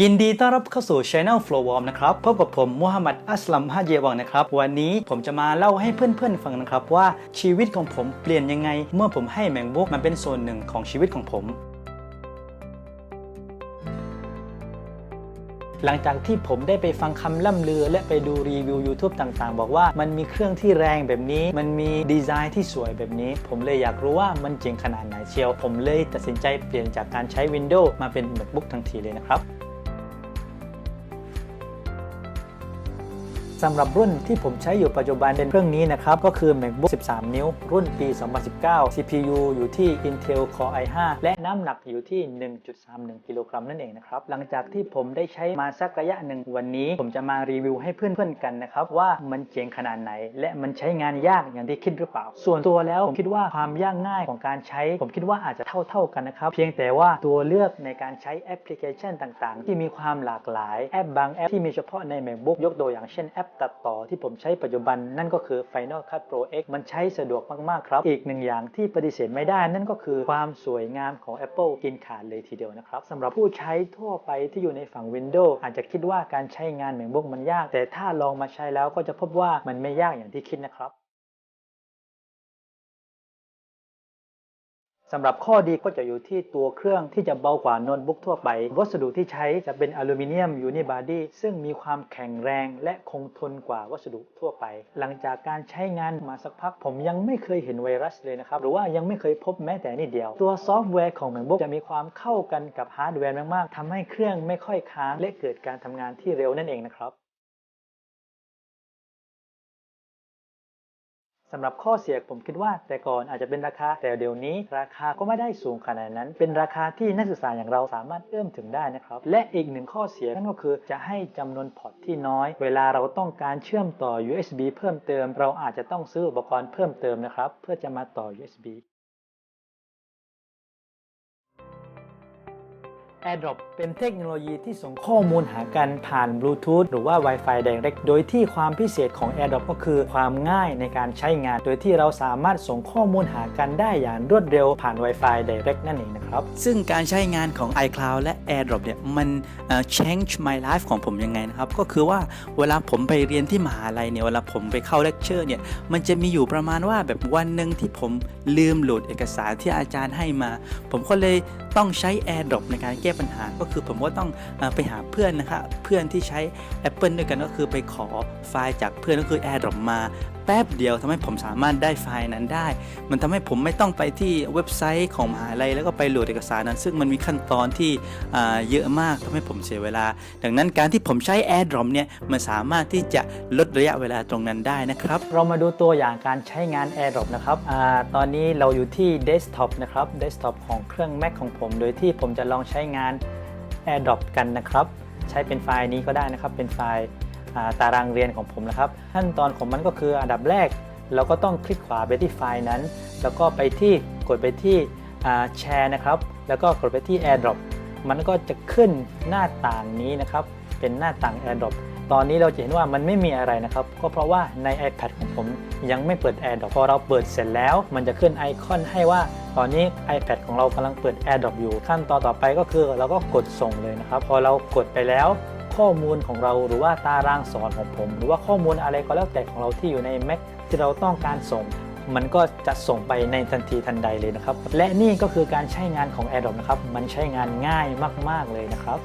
ยินดีต้อนรับเข้าสู่ Channel Flow Warm นะครับพบกับผมมูฮัมหมัดอัสลัมฮาเยวังนะครับ วันนี้ผมจะมาเล่าให้เพื่อนๆฟังนะครับ ว่าชีวิตของผมเปลี่ยนยังไง เมื่อผมให้ MacBook มาเป็นส่วนหนึ่งของชีวิตของผม หลังจากที่ผมได้ไปฟังคำล่ำลือ และไปดูรีวิว YouTube ต่างๆ บอกว่ามันมีเครื่องที่แรงแบบนี้ มันมีดีไซน์ที่สวยแบบนี้ ผมเลยอยากรู้ว่ามันเจ๋งขนาดไหนเชียว ผมเลยตัดสินใจเปลี่ยนจากการใช้ Windows มาเป็น MacBook ทันทีเลยนะครับ สำหรับรุ่นที่ผมใช้อยู่ปัจจุบันเป็นเครื่องนี้นะครับ ก็คือ MacBook 13 นิ้ว รุ่นปี 2019 CPU อยู่ที่ Intel Core i5 และน้ำหนักอยู่ที่ 1.31 กิโลกรัมนั่นเองนะครับ หลังจากที่ผมได้ใช้มาสักระยะหนึ่งวันนี้ ผมจะมารีวิวให้เพื่อนๆกันนะครับ ว่ามันเจ๋งขนาดไหน และมันใช้งานยากอย่างที่คิดหรือเปล่า ส่วนตัวแล้วผมคิดว่าความยากง่ายของการใช้ ผมคิดว่าอาจจะเท่าๆกันนะครับเพียงแต่ว่าตัวเลือกในการใช้แอปพลิเคชันต่างๆ ที่มีความหลากหลายแอปบางแอปที่มีเฉพาะใน MacBook ยกตัวอย่างเช่นแอปตัดต่อที่ผมใช้ปัจจุบันนั่นก็คือ Final Cut Pro X มันใช้สะดวกมาก ๆ ครับ อีกหนึ่งอย่างที่ปฏิเสธไม่ได้นั่นก็คือความสวยงามของ Apple กินขาดเลยทีเดียวนะครับสำหรับผู้ใช้ทั่วไปที่อยู่ในฝั่ง Windows อาจจะคิดว่าการใช้งาน MacBook มันยาก แต่ถ้าลองมาใช้แล้วก็จะพบว่ามันไม่ยากอย่างที่คิดนะครับ สำหรับข้อดีก็จะอยู่ที่ตัวเครื่องที่จะเบากว่าโน้ตบุ๊กทั่วไป วัสดุที่ใช้จะเป็นอลูมิเนียมยูนิบอดี้ซึ่งมีความแข็งแรงและคงทนกว่าวัสดุทั่วไป หลังจากการใช้งานมาสักพัก ผมยังไม่เคยเห็นไวรัสเลยนะครับ หรือว่ายังไม่เคยพบแม้แต่นิดเดียว ตัวซอฟต์แวร์ของ MacBook จะมีความเข้ากันกับฮาร์ดแวร์มากๆทำให้เครื่องไม่ค่อยค้างและเกิดการทำงานที่เร็วนั่นเองนะครับ สำหรับข้อเสียผมคิดว่า แต่ก่อนอาจจะเป็นราคา แต่เดี๋ยวนี้ ราคาก็ไม่ได้สูงขนาดนั้น เป็นราคาที่นักศึกษาอย่างเราสามารถเอื้อมถึงได้นะครับ และอีกหนึ่งข้อเสียนั่นก็คือจะให้จำนวนพอร์ตที่น้อย เวลาเราต้องการเชื่อมต่อ USB เพิ่มเติม เราอาจจะต้องซื้ออุปกรณ์เพิ่มเติมนะครับเพื่อจะมาต่อ USB AirDrop เป็นเทคโนโลยีที่ส่งข้อมูลหากันผ่านบลูทูธหรือว่า Wi-Fi Direct โดยที่ความพิเศษของ AirDrop ก็คือความง่ายในการใช้งาน โดยที่เราสามารถส่งข้อมูลหากันได้อย่างรวดเร็วผ่าน Wi-Fi Direct นั่นเองนะครับ ซึ่งการใช้งานของ iCloud และ AirDrop เนี่ยมัน change my life ของผมยังไงนะครับ ก็คือว่าเวลาผมไปเรียนที่มหาลัยเนี่ยเวลาผมไปเข้าเลคเชอร์เนี่ยมันจะมีอยู่ประมาณว่าแบบวันหนึ่งที่ผมลืมโหลดเอกสารที่อาจารย์ให้มา ผมก็เลยต้องใช้ AirDrop ในการแก้ปัญหาก็คือผมก็ต้องอไปหาเพื่อนนะครับเพื่อนที่ใช้ Apple ด้วยกันก็คือไปขอไฟล์จากเพื่อนก็คือ AirDrop มาแป๊บเดียวทำให้ผมสามารถได้ไฟล์นั้นได้ มันทำให้ผมไม่ต้องไปที่เว็บไซต์ของมหาลัยแล้วก็ไปโหลดเอกสารนั้น ซึ่งมันมีขั้นตอนที่เยอะมากทำให้ผมเสียเวลา ดังนั้นการที่ผมใช้ AirDrop เนี่ยมันสามารถที่จะลดระยะเวลาตรงนั้นได้นะครับ เรามาดูตัวอย่างการใช้งาน AirDrop นะครับอตอนนี้เราอยู่ที่ Desktop นะครับ Desktop ของเครื่อง Mac ของผม โดยที่ผมจะลองใช้งาน AirDrop กันนะครับ ใช้เป็นไฟล์นี้ก็ได้นะครับเป็นไฟล์ ตารางเรียนของผมนะครับ ขั้นตอนของมันก็คืออันดับแรก เราก็ต้องคลิกขวาไปที่ไฟล์นั้น แล้วก็ไปที่กดไปที่แชร์นะครับ แล้วก็กดไปที่ AirDrop มันก็จะขึ้นหน้าต่างนี้นะครับ เป็นหน้าต่าง AirDrop ตอนนี้เราจะเห็นว่ามันไม่มีอะไรนะครับ ก็เพราะว่าใน iPad ของผมยังไม่เปิด AirDrop พอเราเปิดเสร็จแล้ว มันจะขึ้นไอคอนให้ว่า ตอนนี้ iPad ของเรากำลังเปิด AirDrop อยู่ขั้นตอนต่อไปก็คือเราก็กดส่งเลยนะครับ พอเรากดไปแล้ว ข้อมูลของเราหรือว่าตารางสอนของผม หรือว่าข้อมูลอะไรก็แล้วแต่ของเราที่อยู่ใน Mac ที่เราต้องการส่ง มันก็จะส่งไปในทันทีทันใดเลยนะครับ และนี่ก็คือการใช้งานของ AirDrop นะครับ มันใช้งานง่ายมาก ๆ เลยนะครับ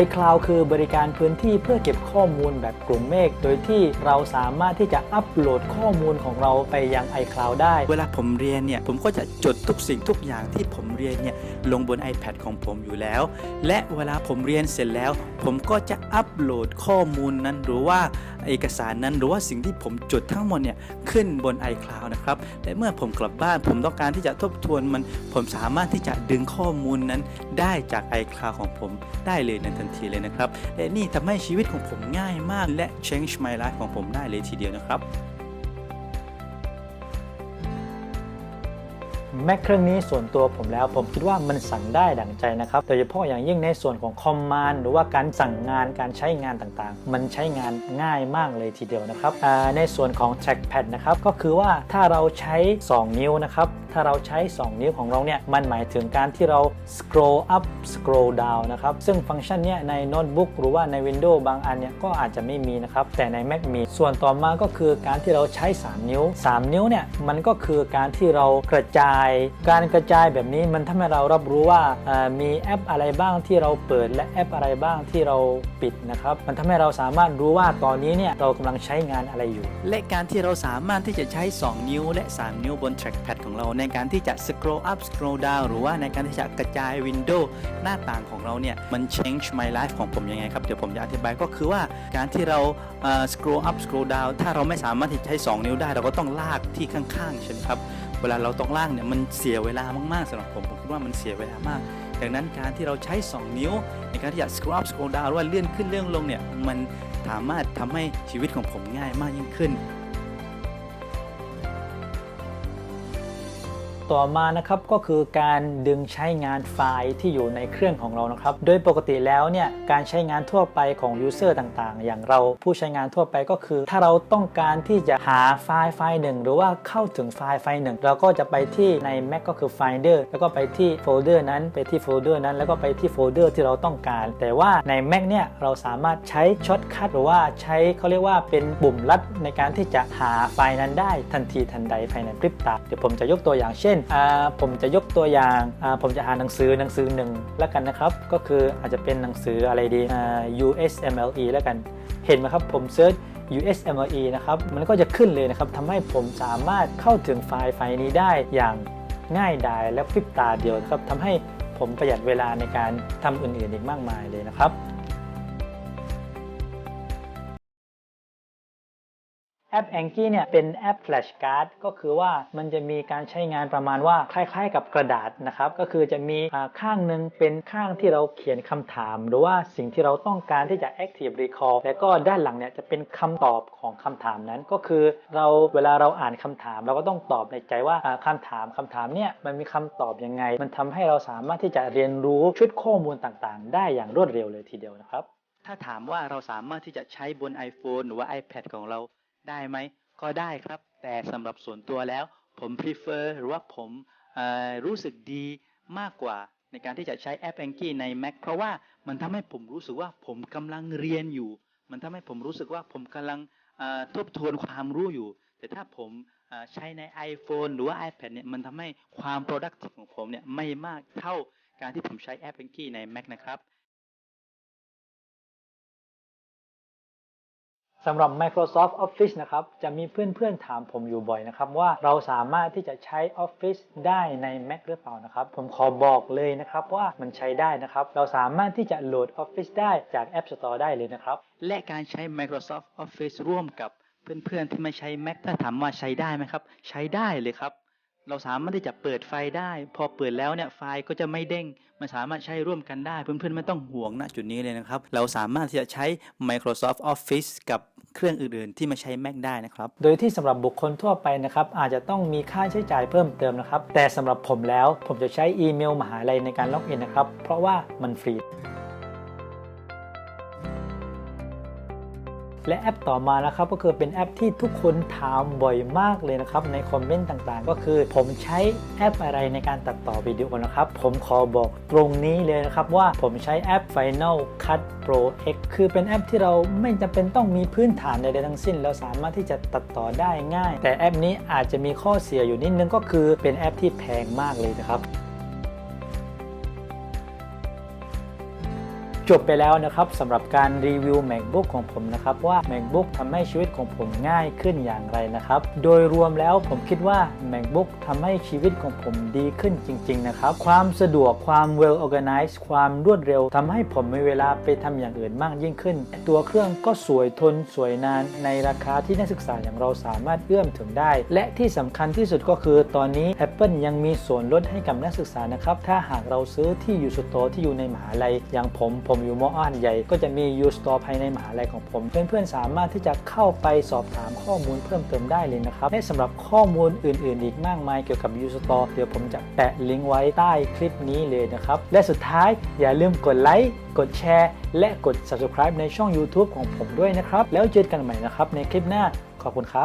iCloud คือบริการพื้นที่เพื่อเก็บข้อมูลแบบกลุ่มเมฆ โดยที่เราสามารถที่จะอัปโหลดข้อมูลของเราไปยัง iCloud ได้ เวลาผมเรียนเนี่ย ผมก็จะจดทุกสิ่งทุกอย่างที่ผมเรียนเนี่ย ลงบน iPad ของผมอยู่แล้ว และเวลาผมเรียนเสร็จแล้ว ผมก็จะอัปโหลดข้อมูลนั้นหรือว่าเอกสารนั้นหรือว่าสิ่งที่ผมจดทั้งหมดเนี่ยขึ้นบน iCloud นะครับและเมื่อผมกลับบ้านผมต้องการที่จะทบทวนมัน ผมสามารถที่จะดึงข้อมูลนั้นได้จาก iCloud ของผมได้เลยในทันทีเลยนะครับ และนี่ทำให้ชีวิตของผมง่ายมากและ change my life ของผมได้เลยทีเดียวนะครับ แม็กเครื่องนี้ส่วนตัวผมแล้ว ผมคิดว่ามันสั่งได้ดั่งใจนะครับโดยเฉพาะอย่างยิ่งในส่วนของคอมมานด์หรือว่าการสั่งงานการใช้งานต่างๆ มันใช้งานง่ายมากเลยทีเดียวนะครับในส่วนของ trackpad นะครับก็คือว่าถ้าเราใช้ 2 นิ้วนะครับถ้าเราใช้ 2 นิ้วของเราเนี่ยมันหมายถึงการที่เรา scroll up scroll down นะครับซึ่งฟังก์ชันเนี้ยในโน้ตบุ๊กหรือว่าใน Windows บางอันเนี่ยก็อาจจะไม่มีนะครับแต่ใน Mac มี ส่วนต่อมาก็คือการที่เราใช้ 3 นิ้ว 3 นิ้วเนี่ยมันก็คือการที่เรากระจายการกระจายแบบนี้มันทำให้เรารับรู้ว่ามีแอปอะไรบ้างที่เราเปิด และแอปอะไรบ้างที่เราปิดนะครับ มันทำให้เราสามารถรู้ว่าตอนนี้เนี่ยเรากำลังใช้งานอะไรอยู่ และการที่เราสามารถที่จะใช้ 2 นิ้ว และ 3 นิ้วบน trackpad ของเราในการที่จะ scroll up scroll down หรือว่าในการที่จะกระจาย window หน้าต่างของเราเนี่ยมัน change my life ของผมยังไงครับ เดี๋ยวผมจะอธิบายก็คือว่าการที่เราเอ่อ scroll up scroll down ถ้าเราไม่สามารถที่จะใช้ 2 นิ้วได้เราก็ต้องลากที่ข้างๆใช่ไหมครับ เวลาเราต้องล่างเนี่ยมันเสียเวลามากๆสำหรับผมผมคิดว่ามันเสียเวลามาก ดังนั้นการที่เราใช้ 2 นิ้ว ในการที่จะ scroll up scroll down หรือว่าเลื่อนขึ้นเลื่อนลงเนี่ยมันสามารถทำให้ชีวิตของผมง่ายมากยิ่งขึ้น ต่อมานะครับก็คือการดึงใช้งานไฟล์ที่อยู่ในเครื่องของเรานะครับ โดยปกติแล้วเนี่ยการใช้งานทั่วไปของยูเซอร์ต่างๆ อย่างเราผู้ใช้งานทั่วไปก็คือ ถ้าเราต้องการที่จะหาไฟล์ไฟล์หนึ่ง หรือว่าเข้าถึงไฟล์ไฟล์หนึ่ง เราก็จะไปที่ใน Mac ก็คือ Finder แล้วก็ไปที่โฟลเดอร์นั้นไปที่โฟลเดอร์นั้นแล้วก็ไปที่โฟลเดอร์ที่เราต้องการ แต่ว่าใน Mac เนี่ยเราสามารถใช้ช็อตคัทหรือว่าใช้เขาเรียกว่าเป็นปุ่มลัดในการที่จะหาไฟล์นั้นได้ทันทีทันใดภายในพริบตาเดี๋ยวผมจะยกตัวอย่างเช่นอ่าผมจะยกตัวอย่างผมจะหาหนังสือหนังสือหนึ่งแล้วกันนะครับ ก็คืออาจจะเป็นหนังสืออะไรดี USMLE แล้วกัน เห็นไหมครับผมเซิร์ช USMLE นะครับมันก็จะขึ้นเลยนะครับทำให้ผมสามารถเข้าถึงไฟล์ไฟล์นี้ได้อย่างง่ายดายและพริบตาเดียวครับทำให้ผมประหยัดเวลาในการทำอื่นๆอีกมากมายเลยนะครับ แอป Anki เนี่ยเป็นแอป Flashcard ก็คือว่ามันจะมีการใช้งานประมาณว่าคล้ายๆ กับกระดาษนะครับ ก็คือจะมีข้างหนึ่งเป็นข้างที่เราเขียนคำถาม หรือว่าสิ่งที่เราต้องการที่จะ active recall แล้วก็ด้านหลังเนี่ยจะเป็นคำตอบของคำถามนั้น ก็คือเราเวลาเราอ่านคำถาม เราก็ต้องตอบในใจว่าอ่าคำถามคำถามเนี่ยมันมีคำตอบยังไง มันทำให้เราสามารถที่จะเรียนรู้ชุดข้อมูลต่างๆ ได้อย่างรวดเร็วเลยทีเดียวนะครับถ้าถามว่าเราสามารถที่จะใช้บน iPhone หรือว่า iPad ของเรา ได้ไหม ก็ได้ครับ แต่สำหรับส่วนตัวแล้ว ผม prefer หรือว่าผมรู้สึกดีมากกว่าในการที่จะใช้แอป Anki ใน Mac เพราะว่ามันทำให้ผมรู้สึกว่าผมกำลังเรียนอยู่ มันทำให้ผมรู้สึกว่าผมกำลังทบทวนความรู้อยู่ แต่ถ้าผมใช้ใน iPhone หรือว่า iPad เนี่ยมันทำให้ความ productive ของผมเนี่ยไม่มากเท่าการที่ผมใช้แอป Anki ใน Mac นะครับ สำหรับ Microsoft Office นะครับ จะมีเพื่อนๆถามผมอยู่บ่อยนะครับ ว่าเราสามารถที่จะใช้ Office ได้ใน Mac หรือเปล่านะครับ ผมขอบอกเลยนะครับว่ามันใช้ได้นะครับ เราสามารถที่จะโหลด Office ได้จาก App Store ได้เลยนะครับ และการใช้ Microsoft Office ร่วมกับเพื่อนๆที่ไม่ใช้ Mac ถ้าถามว่าใช้ได้ไหมครับ ใช้ได้เลยครับ เราสามารถที่จะเปิดไฟได้ พอเปิดแล้วเนี่ยไฟล์ก็จะไม่เด้ง มันสามารถใช้ร่วมกันได้ เพื่อนๆไม่ต้องห่วงณจุดนี้เลยนะครับ เราสามารถที่จะใช้ Microsoft Office กับเครื่องอื่นๆ ที่ม่ใช้ Mac ได้นะครับ โดยที่สำหรับบุคคลทั่วไปนะครับอาจจะต้องมีค่าใช้จ่ายเพิ่มเติมนะครับ แต่สำหรับผมแล้วผมจะใช้อีเมลมหาลัยในการล็อกอินนะครับ เพราะว่ามันฟรี และแอปต่อมานะครับก็คือเป็นแอปที่ทุกคนถามบ่อยมากเลยนะครับในคอมเมนต์ต่างๆ ก็คือผมใช้แอปอะไรในการตัดต่อวิดีโอนะครับผมขอบอกตรงนี้เลยนะครับว่าผมใช้แอป Final Cut Pro X คือเป็นแอปที่เราไม่จำเป็นต้องมีพื้นฐานใดๆทั้งสิ้น เราสามารถที่จะตัดต่อได้ง่าย แต่แอปนี้อาจจะมีข้อเสียอยู่นิดนึงก็คือเป็นแอปที่แพงมากเลยนะครับ จบไปแล้วนะครับสำหรับการรีวิว MacBook ของผมนะครับว่า MacBook ทำให้ชีวิตของผมง่ายขึ้นอย่างไรนะครับ โดยรวมแล้วผมคิดว่า MacBook ทำให้ชีวิตของผมดีขึ้นจริง ๆ นะครับ ความสะดวกความ well organized ความรวดเร็วทำให้ผมมีเวลาไปทำอย่างอื่นมากยิ่งขึ้น ตัวเครื่องก็สวยทนสวยนานในราคาที่นักศึกษาอย่างเราสามารถเอื้อมถึงได้ และที่สำคัญที่สุดก็คือตอนนี้ Apple ยังมีส่วนลดให้กับนักศึกษานะครับถ้าหากเราซื้อที่อยู่สโตร์ที่อยู่ในมหาลัยอย่างผมผมผมอยู่มออ่านใหญ่ก็จะมี U Store ภายในมหาลัยของผม เพื่อนๆสามารถที่จะเข้าไปสอบถามข้อมูลเพิ่มเติมได้เลยนะครับและสำหรับข้อมูลอื่นๆ อีกมากมายเกี่ยวกับ U Store เดี๋ยวผมจะแปะลิงก์ไว้ใต้คลิปนี้เลยนะครับและสุดท้ายอย่าลืมกดไลค์กดแชร์และกด subscribe ในช่อง YouTube ของผมด้วยนะครับ แล้วเจอกันใหม่นะครับในคลิปหน้าขอบคุณครับ